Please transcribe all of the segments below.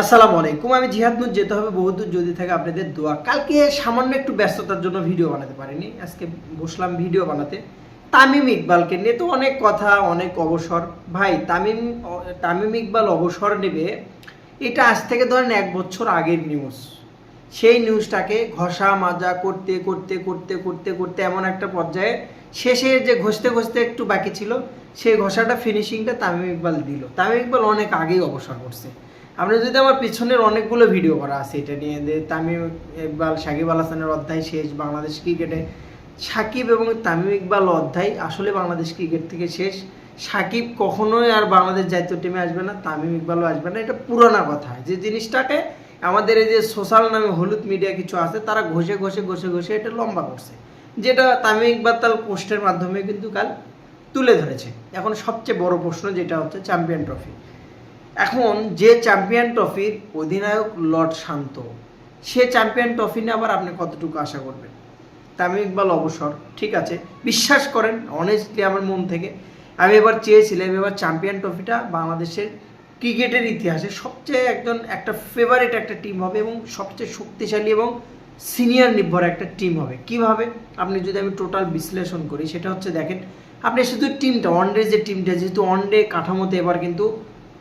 আসসালামু আলাইকুম। আমি জিহাদ নুর, যেতে হবে বহুদূর যদি থাকে আপনাদের দোয়া। কালকে সামান্য একটু ব্যস্ততার জন্য ভিডিও বানাতে পারিনি। আজকে বসলাম ভিডিও বানাতে। তামিম ইকবালকে নিয়ে তো অনেক কথা, অনেক অবসর। ভাই, তামিম তামিম ইকবাল অবসর নেবে, এটা আজ থেকে ধরেন এক বছর আগের নিউজ সেই নিউজটাকে ঘষা, মাজা করতে করতে করতে করতে করতে এমন একটা পর্যায়ে শেষে যে ঘষতে ঘষতে একটু বাকি ছিল, সেই ঘষাটা ফিনিশিংটা তামিম ইকবাল দিল। তামিম ইকবাল অনেক আগেই অবসর করছে। আপনি যদি আমার পিছনের অনেকগুলো ভিডিও করা আছে, এটা নিয়ে তামিম ইকবাল, সাকিব আল হাসানের অধ্যায় শেষ, বাংলাদেশ ক্রিকেটে। সাকিব এবং তামিম ইকবাল অধ্যায় আসলে বাংলাদেশ ক্রিকেট থেকে শেষ। সাকিব কখনোই আর বাংলাদেশ জাতীয় টিমে আসবে না, তামিম ইকবালও আসবে না, এটা পুরোনা কথা। যে জিনিসটাকে আমাদের এই যে সোশ্যাল নামে হলুদ মিডিয়া কিছু আছে, তারা ঘষে ঘষে ঘষে ঘষে এটা লম্বা করছে। যেটা তামিম ইকবাল তার পোস্টের মাধ্যমে কিন্তু কাল তুলে ধরেছে। এখন সবচেয়ে বড় প্রশ্ন যেটা হচ্ছে চ্যাম্পিয়ন ট্রফি এখন যে চ্যাম্পিয়ন ট্রফির অধিনায়ক লর্ড শান্ত, সে চ্যাম্পিয়ন ট্রফি নিয়ে আবার আপনি কতটুকু আশা করবেন? তামিম ইকবাল অবসর, ঠিক আছে। বিশ্বাস করেন অনেস্টলি আমার মন থেকে, আমি এবার চেয়েছিলাম এবার চ্যাম্পিয়ন ট্রফিটা বাংলাদেশের ক্রিকেটের ইতিহাসে সবচেয়ে একজন, একটা ফেভারিট একটা টিম হবে এবং সবচেয়ে শক্তিশালী এবং সিনিয়র নির্ভর একটা টিম হবে। কীভাবে? আপনি যদি আমি টোটাল বিশ্লেষণ করি, সেটা হচ্ছে দেখেন, আপনি শুধু টিমটা ওয়ানডে যে টিমটা যেহেতু ওয়ানডে কাঠামোতে এবার কিন্তু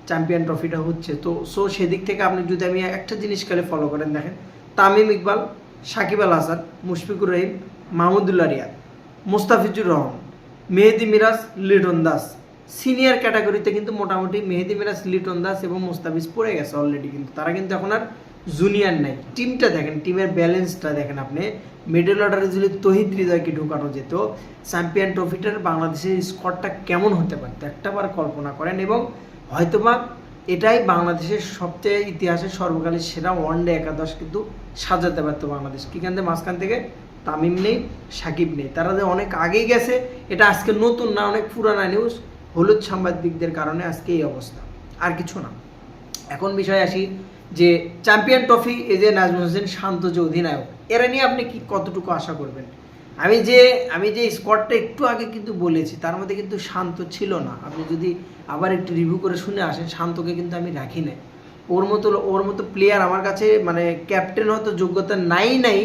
চ্যাম্পিয়ন ট্রফিটা হচ্ছে। তো সো সেদিক থেকে আপনি যদি আমি একটা জিনিস খালি ফলো করেন, দেখেন, তামিম ইকবাল, সাকিব আল হাসান, মুশফিকুর রহিম, মাহমুদুল্লাহ রিয়াদ, মোস্তাফিজুর রহমান, মেহেদি মিরাজ, লিটন দাস। সিনিয়র ক্যাটাগরিতে কিন্তু মোটামুটি মেহেদি মিরাজ, লিটন দাস এবং মোস্তাফিজ পড়ে গেছে অলরেডি কিন্তু। তারা কিন্তু এখন আর জুনিয়র নাই। টিমটা দেখেন টিমের ব্যালেন্সটা দেখেন আপনি। মিডল অর্ডারে যদি তহিদ হৃদয়কে ঢোকানো যেত, চ্যাম্পিয়ন ট্রফিটার বাংলাদেশের স্কোরটা কেমন হতে পারতো? একটাবার কল্পনা করেন এবং হয়তোবা এটাই বাংলাদেশের সবচেয়ে ইতিহাসের সর্বকালের সেরা ওয়ানডে একাদশ কিন্তু সাজাতে পারতো বাংলাদেশ। থেকে মাঝখান থেকে তামিম নেই, সাকিব নেই। তারা যে অনেক আগেই গেছে, এটা আজকে নতুন না, অনেক পুরানা নিউজ হলুদ সাংবাদিকদের কারণে আজকে এই অবস্থা। আর কিছু না। এখন বিষয় আসি যে চ্যাম্পিয়ন ট্রফি এই যে নাজমুল হোসেন শান্ত যে অধিনায়ক, এরা নিয়ে আপনি কি কতটুকু আশা করবেন? আমি যে আমি যে স্কোয়াডটা একটু আগে কিন্তু বলেছি, তার মধ্যে কিন্তু শান্ত ছিল না। আপনি যদি আবার একটু রিভিউ করে শুনে আসেন, শান্তকে কিন্তু আমি রাখি নাই। ওর মতো ওর মতো প্লেয়ার আমার কাছে মানে ক্যাপ্টেন হয়তো যোগ্যতা নাই নাই।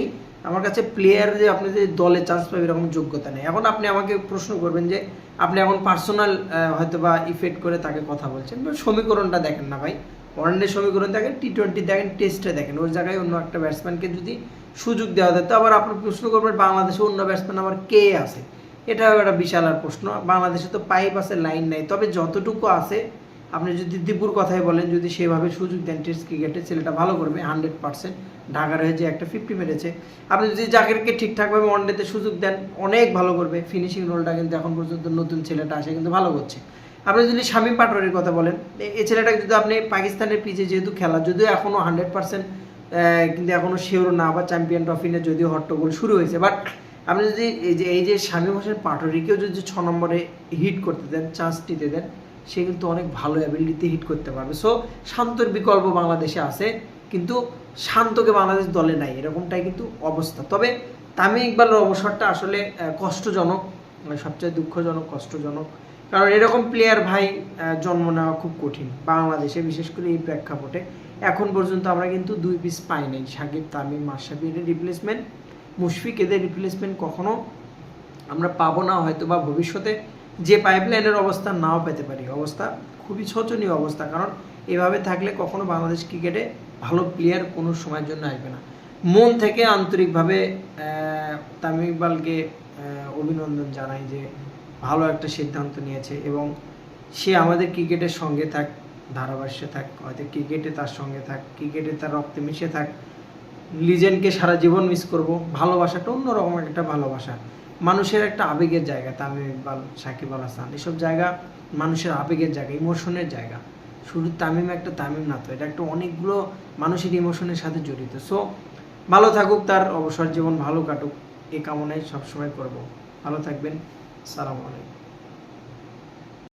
আমার কাছে প্লেয়ার যে আপনি যে দলে চান্স পাবে, এরকম যোগ্যতা নেই। এখন আপনি আমাকে প্রশ্ন করবেন যে, আপনি এখন পার্সোনাল হয়তো বা ইফেক্ট করে তাকে কথা বলছেন সমীকরণটা দেখেন না ভাই। ওয়ানডে সমীকরণ দেখেন টি টোয়েন্টি দেখেন টেস্টে দেখেন। ওই জায়গায় অন্য একটা ব্যাটসম্যানকে যদি সুযোগ দেওয়া যেত আবার আপনি প্রশ্ন করবেন, বাংলাদেশে অন্য ব্যাটসম্যান আবার কে আছে? এটাও একটা বিশাল আর প্রশ্ন। বাংলাদেশে তো পাইপ আছে লাইন নাই। তবে যতটুকু আছে, আপনি যদি দীপুর কথাই বলেন, যদি সেভাবে সুযোগ দেন টেস্ট ক্রিকেটে ছেলেটা ভালো করবে হান্ড্রেড পার্সেন্ট ঢাকার হয়ে যে একটা ফিফটি মেরেছে। আপনি যদি জাকিরকে ঠিকঠাকভাবে ওয়ানডেতে সুযোগ দেন, অনেক ভালো করবে। ফিনিশিং রোলটা কিন্তু এখন পর্যন্ত নতুন ছেলেটা আসে, কিন্তু ভালো করছে। আপনি যদি শামীম পাটোয়ারির কথা বলেন এই ছেলেটাকে যদি আপনি পাকিস্তানের পিচে যেহেতু খেলা যদিও এখনও হান্ড্রেড পার্সেন্ট কিন্তু এখনও শিওর না, বা চ্যাম্পিয়ন ট্রফি নিয়ে যদিও হট্টগোল শুরু হয়েছে বাট আপনি যদি এই যে এই যে শামীম হোসেন পাটোয়ারিকেও যদি ছ নম্বরে হিট করতে দেন চান্স দিতে দেন, সে কিন্তু অনেক ভালো অ্যাবিলিটিতে হিট করতে পারবে। সো শান্তর বিকল্প বাংলাদেশে আছে, কিন্তু শান্তকে বাংলাদেশ দলে নাই, এরকমটাই কিন্তু অবস্থা। তবে তামিম ইকবালের অবসরটা আসলে কষ্টজনক মানে সবচেয়ে দুঃখজনক, কষ্টজনক। কারণ এরকম প্লেয়ার ভাই জন্ম নেওয়া খুব কঠিন বাংলাদেশে, বিশেষ করে এই প্রেক্ষাপটে। এখন পর্যন্ত আমরা কিন্তু দুই পিস পাই নাই। সাকিব, তামিম এদের রিপ্লেসমেন্ট মুশফিক, এদের রিপ্লেসমেন্ট কখনো আমরা পাবো না হয়তো বা ভবিষ্যতে যে পাইপলাইনের অবস্থা নাও পেতে পারি। অবস্থা খুবই শোচনীয় অবস্থা, কারণ এভাবে থাকলে কখনো বাংলাদেশ ক্রিকেটে ভালো প্লেয়ার কোনো সময়ের জন্য আসবে না। মন থেকে আন্তরিকভাবে তামিম ইকবালকে অভিনন্দন জানাই যে ভালো একটা সিদ্ধান্ত নিয়েছে এবং সে আমাদের ক্রিকেটের সঙ্গে থাক, ধারাভাষ্যে থাক হয়তো ক্রিকেটে তার সঙ্গে থাক, ক্রিকেটে তার রক্তে মিশে থাক, লিজেন্ডকে সারা জীবন মিস করব, ভালোবাসাটা অন্যরকম একটা ভালোবাসা। মানুষের একটা আবেগের জায়গা তামিম ইকবাল সাকিব আল হাসান, এসব জায়গা মানুষের আবেগের জায়গা ইমোশনের জায়গা। শুধু তামিম একটা তামিম না তো, এটা একটা অনেকগুলো মানুষের ইমোশনের সাথে জড়িত। সো ভালো থাকুক, তার অবসর জীবন ভালো কাটুক, এ কামনাই সবসময় করব। ভালো থাকবেন। সালাম